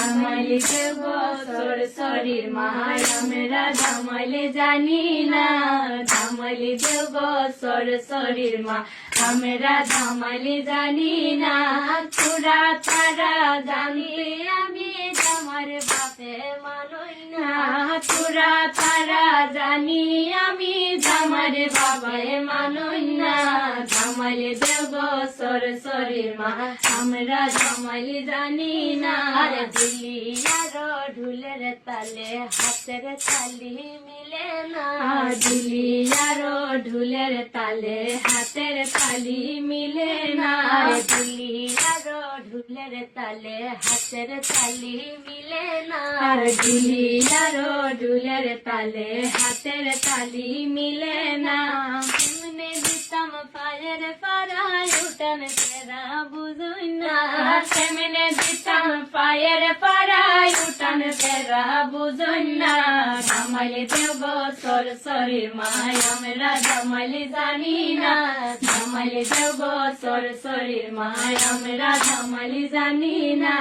ধামাইলে শরীর মায় আমরা ধামাইলে জানি না। ধামাইলে বছর শরীর মা, আমরা ধামাইলে জানি না। তোরা তারা জানলে আমি আমার বাপে মানই না। তোরা তারা জানি আমি জামার বাবায় মানই না। জামাইলে দেব সর শরীর মা। আমরা জামাইলে জানি না। আরে দিলি আর ঢুলের তালে হাতের তালি মিলে না। দিলি আর ঢুলের তালে হাতের তালি মিলে না। দিলি আর ঢুলের তালে হাতের তালি মিলে না। দিলি আর ঢুলের তালে হাতের তালি মিলে না। পায়ের পাড়ায় উঠান তেরা বুঝুই না। তেমনে দিতাম পায়ের পাড়ায় উঠান তেরা বুঝুই না। জামাইলে দেব সর শরীর মায়, আমরা জামাইলে জানি না। জামাইলে দেব সর শরীর মায়, আমরা জামাইলে জানি না।